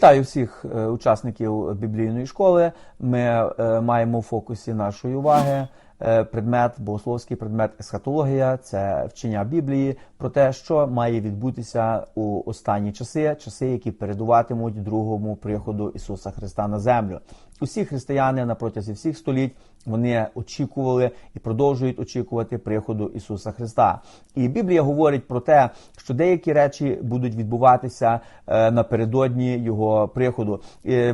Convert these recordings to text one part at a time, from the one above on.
Вітаю всіх е, учасників біблійної школи. Ми е, маємо в фокусі нашої уваги е, предмет, богословський предмет есхатологія, це вчення Біблії про те, що має відбутися у останні часи, часи, які передуватимуть другому приходу Ісуса Христа на землю. Усі християни на протязі всіх століть вони очікували і продовжують очікувати приходу Ісуса Христа. І Біблія говорить про те, що деякі речі будуть відбуватися е, напередодні Його приходу.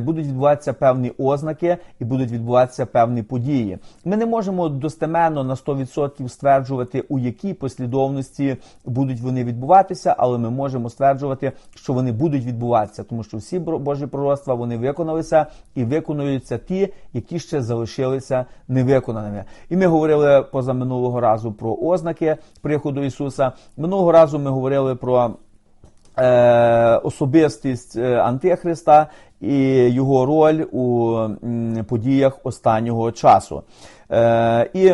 Будуть відбуватися певні ознаки і будуть відбуватися певні події. Ми не можемо достеменно на 100% стверджувати, у якій послідовності будуть вони відбуватися, але ми можемо стверджувати, що вони будуть відбуватися, тому що всі Божі пророцтва вони виконалися і виконуються ті, які ще залишилися невиконаними. І ми говорили поза минулого разу про ознаки приходу Ісуса. Минулого разу ми говорили про е, особистість е, Антихриста і його роль у подіях останнього часу. Е, І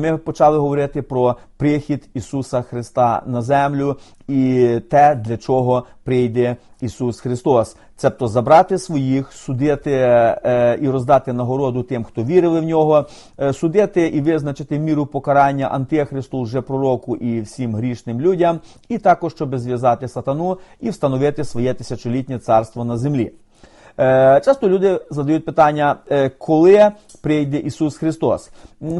ми почали говорити про прихід Ісуса Христа на землю і те, для чого прийде Ісус Христос, цебто забрати своїх, судити е, і роздати нагороду тим, хто вірили в нього, е, судити і визначити міру покарання Антихристу, вже пророку і всім грішним людям, і також щоб зв'язати сатану і встановити своє тисячолітнє царство на землі. Е, часто люди задають питання, е, коли прийде Ісус Христос.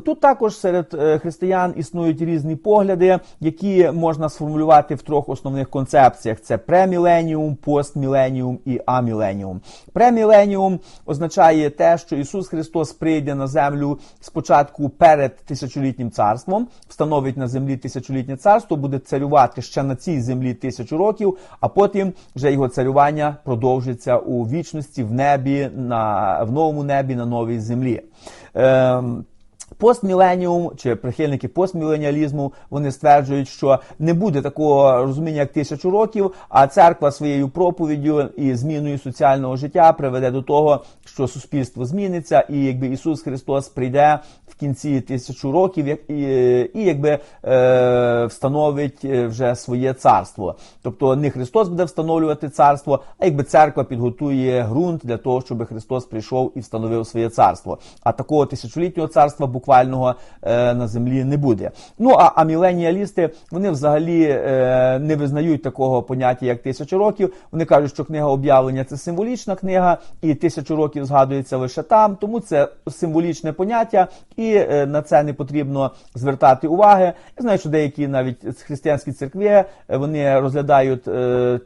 Тут також серед е, християн існують різні погляди, які можна сформулювати в трьох основних концепціях: це преміленіум, постміленіум і аміленіум. Преміленіум означає те, що Ісус Христос прийде на землю спочатку перед тисячолітнім царством, встановить на землі тисячолітнє царство, буде царювати ще на цій землі тисячу років, а потім вже його царювання продовжиться у вічності вічності в небі, на, в новому небі, на новій землі. Е, Постміленіум чи прихильники постміленіалізму вони стверджують, що не буде такого розуміння, як тисячу років, а церква своєю проповіддю і зміною соціального життя приведе до того, що суспільство зміниться, і якби Ісус Христос прийде в кінці тисячу років, і, і якби е, встановить е, вже своє царство. Тобто не Христос буде встановлювати царство, а якби церква підготує ґрунт для того, щоб Христос прийшов і встановив своє царство. А такого тисячолітнього царства буквального е, на землі не буде. Ну а міленіалісти вони взагалі е, не визнають такого поняття, як тисячу років. Вони кажуть, що книга об'явлення це символічна книга, і тисячу років згадується лише там, тому це символічне поняття, і е, на це не потрібно звертати уваги. Я знаю, що деякі навіть християнські церкви вони розглядають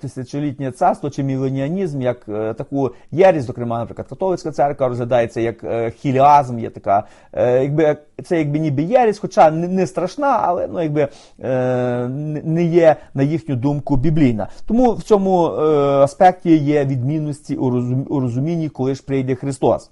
тисячолітнє царство чи міленіанізм як таку єрість, зокрема, наприклад, католицька церква розглядається як хіліазм, є така, якби це якби ніби єрість, хоча не, страшна, але ну якби е, не є на їхню думку біблійна. Тому в цьому е, аспекті є відмінності у розумінні, коли ж прийде Христос.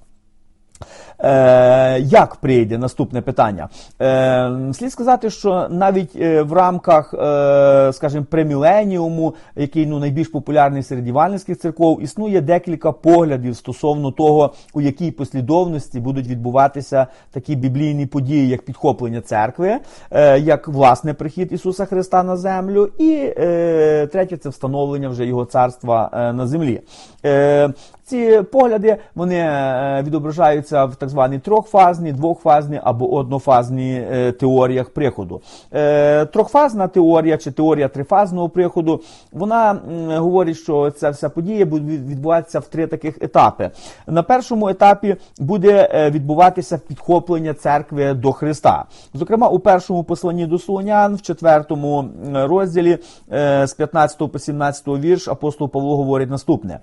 Е, Як прийде наступне питання? Е, Слід сказати, що навіть е, в рамках, е, скажімо, преміленіуму, який ну, найбільш популярний серед івальницьких церков, існує декілька поглядів стосовно того, у якій послідовності будуть відбуватися такі біблійні події, як підхоплення церкви, е, як власне прихід Ісуса Христа на землю, і е, третє це встановлення вже Його царства е, на землі. Е, ці погляди вони е, відображаються в так званій трьохфазній, двохфазній або однофазній е, теоріях приходу. Е, трьохфазна теорія чи теорія трифазного приходу, вона говорить, що ця вся подія буде відбуватися в три таких етапи. На першому етапі буде відбуватися підхоплення церкви до Христа. Зокрема, у першому посланні до Солонян, в четвертому розділі з 15 по 17 вірш апостол Павло говорить наступне.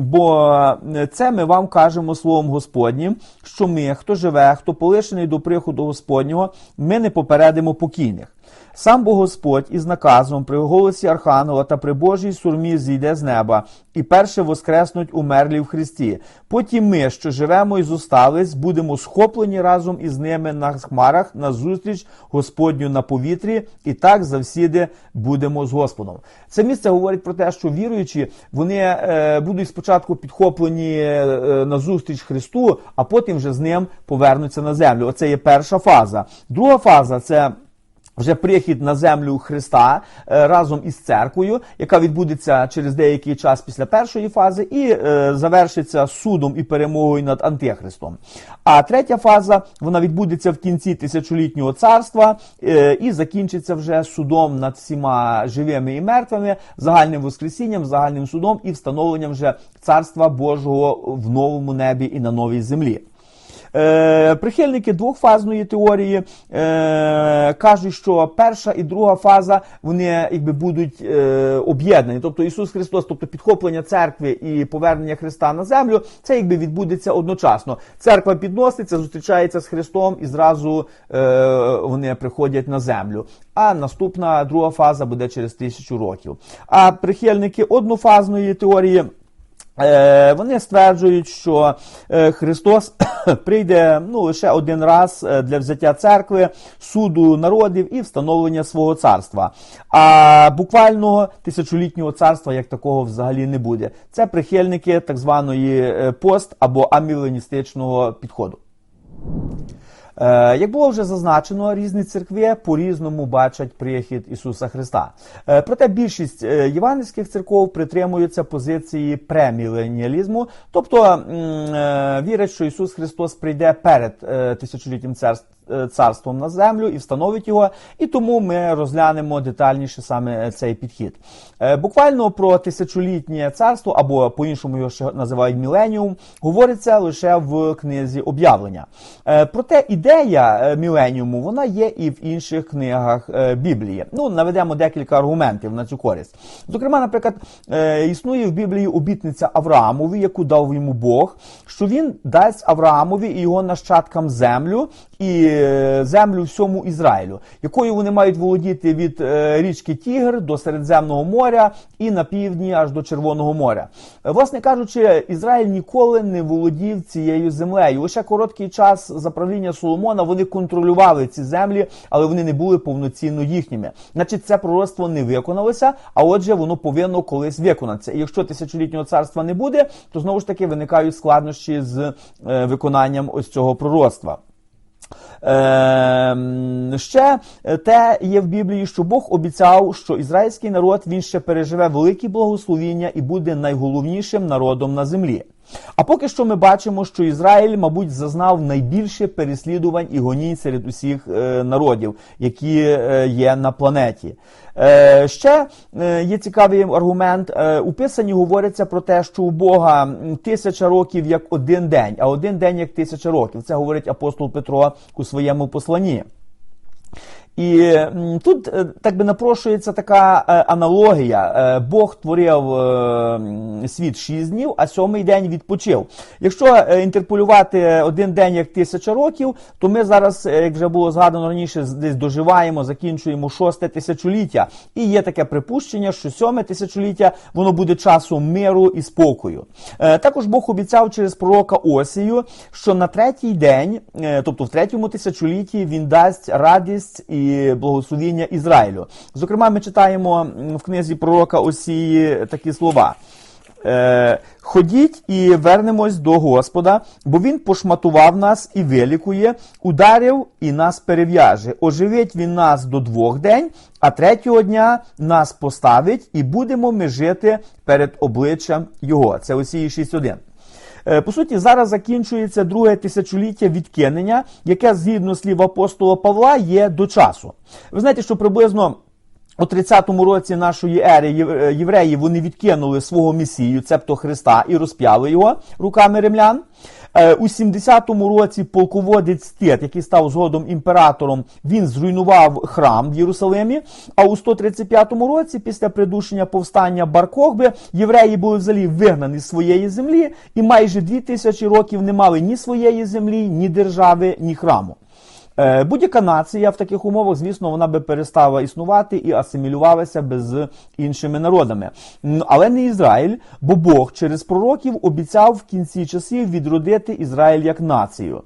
Бо це ми вам кажемо словом Господнім, що ми, хто живе, хто полишений до приходу Господнього, ми не попередимо покійних. Сам Бог Господь із наказом при голосі Архангела та при Божій сурмі зійде з неба, і перше воскреснуть умерлі в Христі. Потім ми, що живемо і зостались, будемо схоплені разом із ними на хмарах на зустріч Господню на повітрі, і так завсіди будемо з Господом. Це місце говорить про те, що віруючі вони е, будуть спочатку підхоплені е, на зустріч Христу, а потім вже з ним повернуться на землю. Оце є перша фаза. Друга фаза це. Вже прихід на землю Христа е, разом із церквою, яка відбудеться через деякий час після першої фази, і е, завершиться судом і перемогою над Антихристом. А третя фаза вона відбудеться в кінці тисячолітнього царства е, і закінчиться вже судом над всіма живими і мертвими, загальним воскресінням, загальним судом і встановленням вже царства Божого в новому небі і на новій землі. Е, Прихильники двохфазної теорії е, кажуть, що перша і друга фаза вони якби будуть е, об'єднані. Тобто Ісус Христос, тобто підхоплення церкви і повернення Христа на землю, це якби відбудеться одночасно. Церква підноситься, зустрічається з Христом і зразу е, вони приходять на землю. А наступна друга фаза буде через тисячу років. А прихильники однофазної теорії. Е, Вони стверджують, що е, Христос прийде ну, лише один раз е, для взяття церкви, суду народів і встановлення свого царства. А буквально тисячолітнього царства як такого взагалі не буде. Це прихильники так званої пост або аміленістичного підходу. Е, Як було вже зазначено, різні церкви по-різному бачать прихід Ісуса Христа. Е, Проте більшість е, євангельських церков притримуються позиції преміленіалізму, тобто вірять, що Ісус Христос прийде перед тисячоліттям царств. Е, Царством на землю і встановить його, і тому ми розглянемо детальніше саме цей підхід. Е, Буквально про тисячолітнє царство, або по-іншому його ще називають міленіум, говориться лише в книзі об'явлення. Е, Проте ідея міленіуму вона є і в інших книгах Біблії. Ну, наведемо декілька аргументів на цю користь. Зокрема, наприклад, існує в Біблії обітниця Авраамові, яку дав йому Бог, що він дасть Авраамові і його нащадкам землю і е, землю всьому Ізраїлю, якою вони мають володіти від е, річки Тігр до Середземного моря і на півдні аж до Червоного моря. Е, Власне кажучи, Ізраїль ніколи не володів цією землею. Лише короткий час заправління Соломона вони контролювали ці землі, але вони не були повноцінно їхніми. Значить, це пророцтво не виконалося, а отже, воно повинно колись виконатися. І якщо тисячолітнього царства не буде, то знову ж таки виникають складнощі з виконанням ось цього пророцтва. Е, ще те є в Біблії, що Бог обіцяв, що ізраїльський народ він ще переживе великі благословіння і буде найголовнішим народом на землі. А поки що ми бачимо, що Ізраїль, мабуть, зазнав найбільше переслідувань і гонінь серед усіх е, народів, які е, є на планеті. Е, ще е, є цікавий аргумент. Е, у Писанні говориться про те, що у Бога тисяча років як один день, а один день як тисяча років. Це говорить апостол Петро у своєму посланні. І тут е, так би напрошується така е, аналогія. Е, Бог творив світ шість днів, а сьомий день відпочив. Якщо інтерполювати один день як тисяча років, то ми зараз, як вже було згадано раніше, десь доживаємо, закінчуємо шосте тисячоліття. І є таке припущення, що сьоме тисячоліття воно буде часом миру і спокою. Також Бог обіцяв через пророка Осію, що на третій день, тобто в третьому тисячолітті, він дасть радість і благословіння Ізраїлю. Зокрема, ми читаємо в книзі пророка Осії такі слова. Е, Ходіть і вернемось до Господа, бо Він пошматував нас і вилікує, ударив і нас перев'яже. Оживить він нас до двох день, а третього дня нас поставить, і будемо ми жити перед обличчям Його. Це Осії 6.1. Е, По суті, зараз закінчується друге тисячоліття відкинення, яке, згідно слів апостола Павла, є до часу. Ви знаєте, що приблизно. У 30-му році нашої ери е, євреї вони відкинули свого месію, цебто Христа, і розп'яли його руками римлян. Е, У 70-му році полководець Тит, який став згодом імператором, він зруйнував храм в Єрусалимі. А у 135-му році, після придушення повстання Бар-Кохби, євреї були взагалі вигнані з своєї землі і майже дві тисячі років не мали ні своєї землі, ні держави, ні храму. Е, Будь-яка нація в таких умовах, звісно, вона би перестала існувати і асимілювалася би з іншими народами. Але не Ізраїль, бо Бог через пророків обіцяв в кінці часів відродити Ізраїль як націю.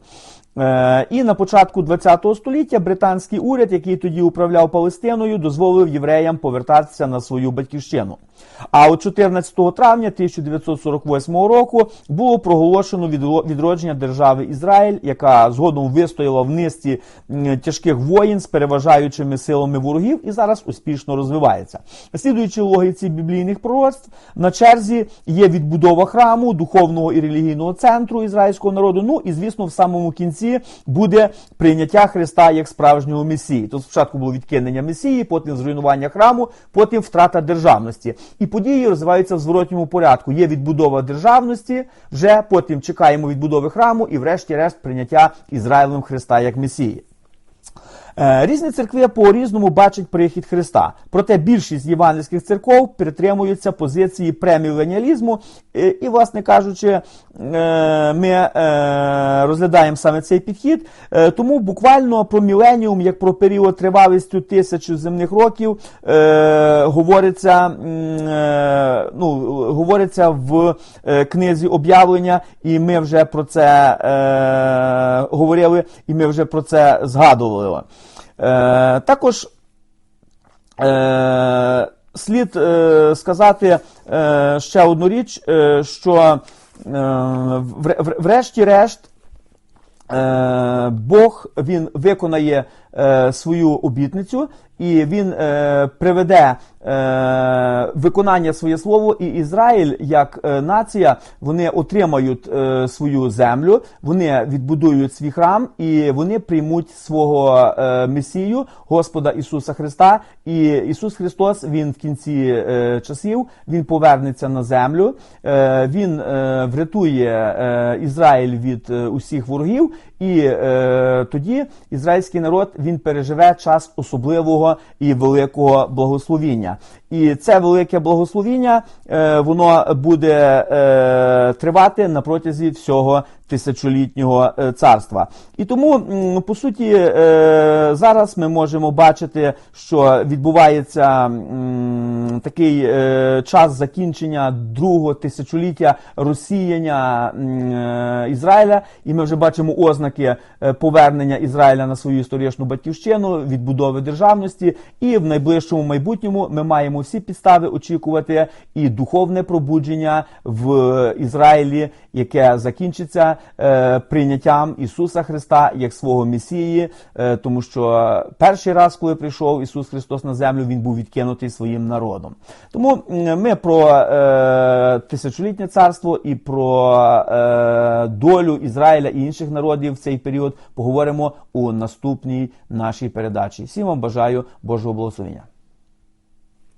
Е, І на початку ХХ століття британський уряд, який тоді управляв Палестиною, дозволив євреям повертатися на свою батьківщину. А от 14 травня 1948 року було проголошено відродження держави Ізраїль, яка згодом вистояла в низці тяжких воїн з переважаючими силами ворогів і зараз успішно розвивається. Слідуючи логіці біблійних пророцтв, на черзі є відбудова храму, духовного і релігійного центру ізраїльського народу. Ну і звісно, в самому кінці буде прийняття Христа як справжнього месії. Тут спочатку було відкинення месії, потім зруйнування храму, потім втрата державності. І події розвиваються в зворотньому порядку. Є відбудова державності, вже потім чекаємо відбудови храму і, врешті-решт, прийняття Ізраїлем Христа як месії. Е, Різні церкви по-різному бачать прихід Христа. Проте більшість євангельських церков притримуються позиції преміленіалізму. І, власне кажучи, е, ми е, розглядаємо саме цей підхід. Тому буквально про міленіум, як про період тривалістю тисячу земних років, говориться, ну, говориться в книзі об'явлення, і ми вже про це говорили, і ми вже про це згадували. Е, також е, слід е, сказати ще одну річ, що вре- вре- врешті-решт Бог він виконає е, свою обітницю і він е, приведе е, виконання своє слово, і Ізраїль як е, нація вони отримають е, свою землю, вони відбудують свій храм і вони приймуть свого е, Месію, Господа Ісуса Христа. І Ісус Христос Він в кінці е, часів він повернеться на землю, е, він е, врятує е, Ізраїль від е, усіх ворогів, і е, тоді ізраїльський народ він переживе час особливого і великого благословіння. І це велике благословіння е, воно буде е, тривати на протязі всього тисячолітнього е, царства. І тому, по суті, зараз ми можемо бачити, що відбувається такий час закінчення другого тисячоліття розсіяння Ізраїля, і ми вже бачимо ознаки повернення Ізраїля на свою історичну батьківщину, відбудови державності, і в найближчому майбутньому ми маємо всі підстави очікувати і духовне пробудження в Ізраїлі, яке закінчиться е, прийняттям Ісуса Христа як свого Месії, е, тому що перший раз, коли прийшов Ісус Христос на землю, він був відкинутий своїм народом. Тому ми про е, тисячолітнє царство і про е, долю Ізраїля і інших народів в цей період поговоримо у наступній нашій передачі. Всім вам бажаю Божого благословення.